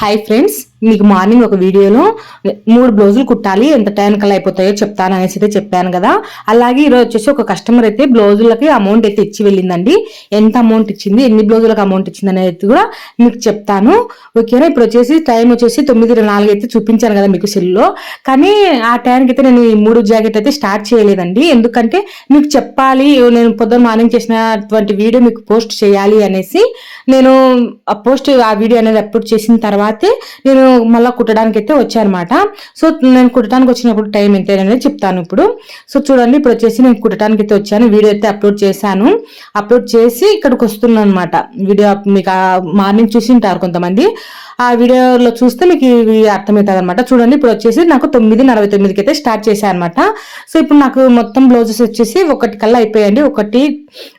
Hi friends మీకు morning ఒక వీడియోలో మూడు బ్లౌజులు కుట్టాలి ఎంత టైం కల్లా అయిపోతాయో చెప్తాను అనేసి అయితే చెప్పాను కదా. అలాగే ఈరోజు వచ్చేసి ఒక కస్టమర్ అయితే బ్లౌజులకి అమౌంట్ అయితే ఇచ్చి వెళ్ళిందండి. ఎంత అమౌంట్ ఇచ్చింది ఎన్ని బ్లౌజులకు అమౌంట్ ఇచ్చింది అనేది కూడా మీకు చెప్తాను. ఓకేనా ఇప్పుడు వచ్చేసి టైం వచ్చేసి తొమ్మిది నాలుగు అయితే చూపించాను కదా మీకు సెల్లో కానీ ఆ టైంకి అయితే నేను ఈ మూడు జాకెట్ అయితే స్టార్ట్ చేయలేదండి. ఎందుకంటే మీకు చెప్పాలి నేను పొద్దున్న మార్నింగ్ చేసినటువంటి వీడియో మీకు పోస్ట్ చేయాలి అనేసి నేను ఆ పోస్ట్ ఆ వీడియో అనేది అప్లోడ్ చేసిన తర్వాత అయితే నేను మళ్ళీ కుట్టడానికి అయితే వచ్చానమాట. సో నేను కుట్టడానికి వచ్చినప్పుడు టైం ఎంత అనేది చెప్తాను ఇప్పుడు. సో చూడండి ఇప్పుడు వచ్చేసి నేను కుట్టడానికి అయితే వచ్చాను. వీడియో అయితే అప్లోడ్ చేశాను. అప్లోడ్ చేసి ఇక్కడికి వస్తున్నాను అనమాట వీడియో మీకు మార్నింగ్ చూసి ఉంటారు కొంతమంది. ఆ వీడియోలో చూస్తే మీకు ఇవి అర్థమవుతుంది అనమాట చూడండి ఇప్పుడు వచ్చేసి నాకు తొమ్మిది నలభై తొమ్మిదికి అయితే స్టార్ట్ చేశాను అనమాట సో ఇప్పుడు నాకు మొత్తం బ్లౌజెస్ వచ్చేసి ఒకటి కల్లా అయిపోయాయండి. ఒకటి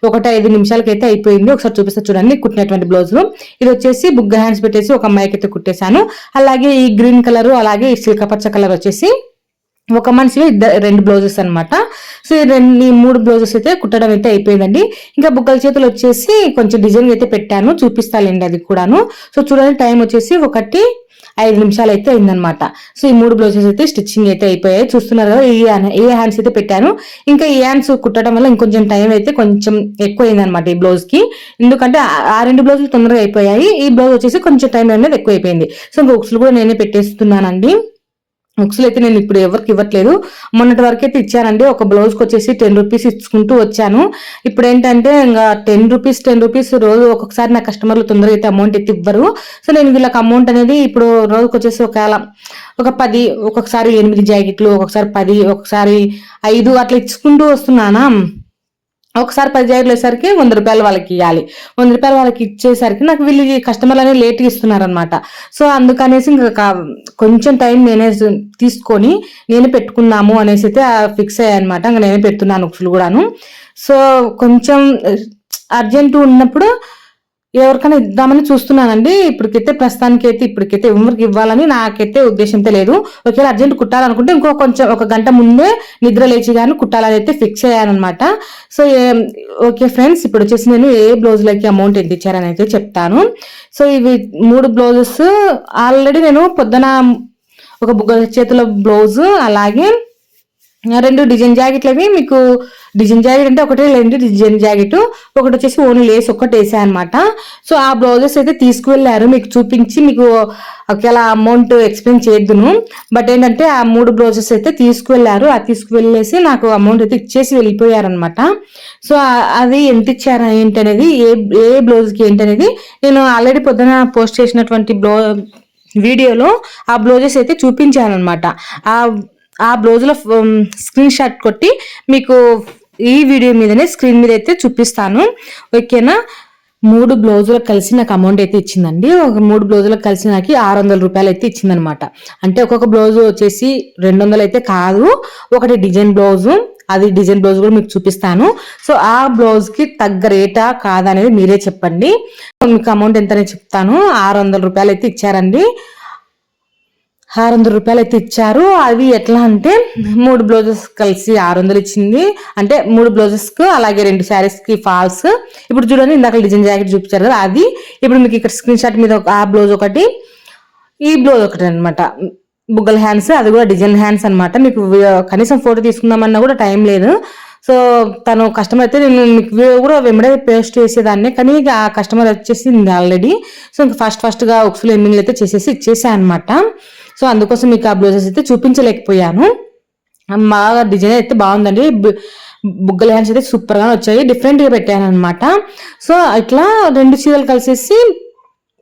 ఒకటి ఐదు నిమిషాలకి అయితే అయిపోయింది. ఒకసారి చూపిస్తే చూడండి కుట్టినటువంటి బ్లౌజ్లు. ఇది వచ్చేసి బుగ్గ హ్యాండ్స్ పెట్టేసి ఒక అమ్మాయికి అయితే కుట్టేశాను. అలాగే ఈ గ్రీన్ కలర్ అలాగే ఈ సిల్కపచ్చ కలర్ వచ్చేసి ఒక మనిషిలో ఇద్దరు రెండు బ్లౌజెస్ అనమాట సో ఈ రెండు ఈ మూడు బ్లౌజెస్ అయితే కుట్టడం అయితే అయిపోయిందండి. ఇంకా బుగ్గల చేతులు వచ్చేసి కొంచెం డిజైన్ అయితే పెట్టాను చూపిస్తాలేండి అది కూడాను. సో చూడండి టైం వచ్చేసి ఒకటి ఐదు నిమిషాలు అయితే అయిందనమాట సో ఈ మూడు బ్లౌజెస్ అయితే స్టిచ్చింగ్ అయితే అయిపోయాయి. చూస్తున్నారు కదా ఈ ఏ హ్యాండ్స్ అయితే పెట్టాను. ఇంకా ఈ హ్యాండ్స్ కుట్టడం వల్ల ఇంకొంచెం టైం అయితే కొంచెం ఎక్కువ అయిందనమాట ఈ బ్లౌజ్కి ఎందుకంటే ఆ రెండు బ్లౌజులు తొందరగా అయిపోయాయి. ఈ బ్లౌజ్ వచ్చేసి కొంచెం టైం అనేది ఎక్కువ అయిపోయింది. సో ఇంకా ఉక్సులు కూడా నేనే పెట్టేస్తున్నానండి. బుక్స్లు అయితే నేను ఇప్పుడు ఎవరికి ఇవ్వట్లేదు. మొన్నటి వరకు అయితే ఇచ్చానండి. ఒక బ్లౌజ్కి వచ్చేసి టెన్ రూపీస్ ఇచ్చుకుంటూ వచ్చాను. ఇప్పుడు ఏంటంటే ఇంకా టెన్ రూపీస్ టెన్ రూపీస్ రోజు ఒక్కొక్కసారి నా కస్టమర్లు తొందరగా అయితే అమౌంట్ అయితే ఇవ్వరు. సో నేను వీళ్ళకి అమౌంట్ అనేది ఇప్పుడు రోజుకి వచ్చేసి ఒకవేళ ఒక పది ఒక్కొక్కసారి ఎనిమిది జాకెట్లు ఒక్కొక్కసారి పది ఒక్కొక్కసారి ఐదు అట్లా ఇచ్చుకుంటూ వస్తున్నానా? ఒకసారి పది జాకెట్లు వేసరికి వంద రూపాయలు వాళ్ళకి ఇవ్వాలి వంద రూపాయలు వాళ్ళకి ఇచ్చేసరికి నాకు వీళ్ళు కస్టమర్లు అనేది లేట్గా ఇస్తున్నారనమాట సో అందుకనేసి ఇంకా కొంచెం టైం నేనే తీసుకొని నేనే పెట్టుకున్నాము అనేసి అయితే ఫిక్స్ అయ్యాయనమాట ఇంకా నేనే పెడుతున్నాను ఒకసారి కూడాను. సో కొంచెం అర్జెంటు ఉన్నప్పుడు ఎవరికైనా ఇద్దామని చూస్తున్నానండి. ఇప్పటికైతే ప్రస్తుతానికి అయితే ఇప్పటికైతే ఎవరికి ఇవ్వాలని నాకైతే ఉద్దేశంతో లేదు ఒకవేళ అర్జెంట్ కుట్టాలనుకుంటే ఇంకో కొంచెం ఒక గంట ముందే నిద్ర లేచి కానీ కుట్టాలని అయితే ఫిక్స్ అయ్యానమాట సో ఓకే ఫ్రెండ్స్ ఇప్పుడు వచ్చేసి నేను ఏ బ్లౌజులకి అమౌంట్ ఎంత ఇచ్చారని అయితే చెప్తాను. సో ఇవి మూడు బ్లౌజెస్ ఆల్రెడీ నేను పొద్దున ఒక బుగ్గ చేతుల బ్లౌజ్ అలాగే రెండు డిజైన్ జాకెట్లు అవి మీకు డిజైన్ జాకెట్ అంటే ఒకటే రెండు డిజైన్ జాకెట్ ఒకటి వచ్చేసి ఓన్లీ లేస్ ఒక్కటి వేసా అనమాట సో ఆ బ్లౌజెస్ అయితే తీసుకువెళ్ళారు మీకు చూపించి మీకు ఒకవేళ అమౌంట్ ఎక్స్ప్లెయిన్ చేద్దును. బట్ ఏంటంటే ఆ మూడు బ్లౌజెస్ అయితే తీసుకువెళ్ళారు. ఆ తీసుకువెళ్ళేసి నాకు అమౌంట్ అయితే ఇచ్చేసి వెళ్ళిపోయారనమాట సో అది ఎంత ఇచ్చారు ఏంటనేది ఏ ఏ బ్లౌజ్కి ఏంటనేది నేను ఆల్రెడీ పొద్దున పోస్ట్ చేసినటువంటి బ్లౌ వీడియోలో ఆ బ్లౌజెస్ అయితే చూపించాను అనమాట ఆ ఆ బ్లౌజ్లో స్క్రీన్ షాట్ కొట్టి మీకు ఈ వీడియో మీదనే స్క్రీన్ మీద అయితే చూపిస్తాను. ఓకేనా? మూడు బ్లౌజులకు కలిసి నాకు అమౌంట్ అయితే ఇచ్చిందండి. ఒక మూడు బ్లౌజులకు కలిసి నాకు ఆరు వందల రూపాయలు అయితే ఇచ్చిందనమాట. అంటే ఒక్కొక్క బ్లౌజ్ వచ్చేసి రెండు వందలు అయితే కాదు. ఒకటి డిజైన్ బ్లౌజు అది డిజైన్ బ్లౌజ్ కూడా మీకు చూపిస్తాను. సో ఆ బ్లౌజ్కి తగ్గ రేటా కాదా అనేది మీరే చెప్పండి. మీకు అమౌంట్ ఎంతనే చెప్తాను. ఆరు వందల రూపాయలు అయితే ఇచ్చారండి. ఆరు వందల రూపాయలు అయితే ఇచ్చారు. అవి ఎట్లా అంటే మూడు బ్లౌజెస్ కలిసి ఆరు వందలు ఇచ్చింది. అంటే మూడు బ్లౌజెస్కు అలాగే రెండు శారీస్కి ఫాల్స్ ఇప్పుడు చూడండి ఇందాక డిజైన్ జాకెట్ చూపించారు కదా అది. ఇప్పుడు మీకు ఇక్కడ స్క్రీన్ షాట్ మీద ఆ బ్లౌజ్ ఒకటి ఈ బ్లౌజ్ ఒకటి అనమాట బుగ్గల హ్యాండ్స్ అది కూడా డిజైన్ హ్యాండ్స్ అనమాట మీకు కనీసం ఫోటో తీసుకుందామన్నా కూడా టైం లేదు. సో తను కస్టమర్ అయితే నేను మీకు కూడా వెంబడే పేస్ట్ చేసేదాన్ని కానీ ఆ కస్టమర్ వచ్చేసి ఆల్రెడీ సో ఇంక ఫస్ట్ ఫస్ట్గా ఉక్సులు ఎండింగ్లు అయితే చేసేసి ఇచ్చేసాను అనమాట సో అందుకోసం మీకు ఆ బ్లౌజెస్ అయితే చూపించలేకపోయాను. బాగా డిజైన్ అయితే బాగుందండి. బుగ్గల హ్యాండ్స్ అయితే సూపర్గా వచ్చాయి. డిఫరెంట్గా పెట్టాను అనమాట సో ఇట్లా రెండు చీరలు కలిసేసి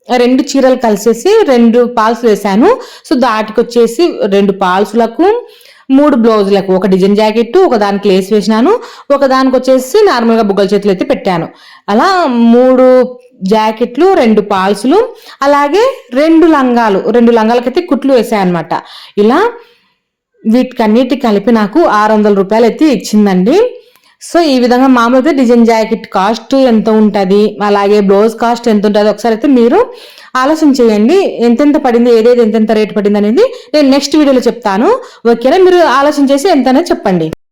రెండు చీరలు కలిసేసి రెండు పాల్స్ వేసాను సో దాటికి వచ్చేసి రెండు పాల్స్లకు మూడు బ్లౌజులకు ఒక డిజైన్ జాకెట్ ఒక దానికి లేస్ వేసినాను. ఒక దానికి వచ్చేసి నార్మల్గా బుగ్గల చేతులు అయితే పెట్టాను. అలా మూడు జాకెట్లు రెండు పాల్సులు అలాగే రెండు లంగాలు. రెండు లంగాలకైతే కుట్లు వేసాయి అనమాట ఇలా వీటికన్నిటి కలిపి నాకు ఆరు వందల రూపాయలు అయితే ఇచ్చిందండి. సో ఈ విధంగా మామూలుగా డిజైన్ జాకెట్ కాస్ట్ ఎంత ఉంటుంది? అలాగే బ్లౌజ్ కాస్ట్ ఎంత ఉంటుంది? ఒకసారి అయితే మీరు ఆలోచన చేయండి. ఎంతెంత పడింది? ఏదేది ఎంతెంత రేట్ పడింది అనేది నేను నెక్స్ట్ వీడియోలో చెప్తాను. ఓకేనా? మీరు ఆలోచన చేసి ఎంత చెప్పండి.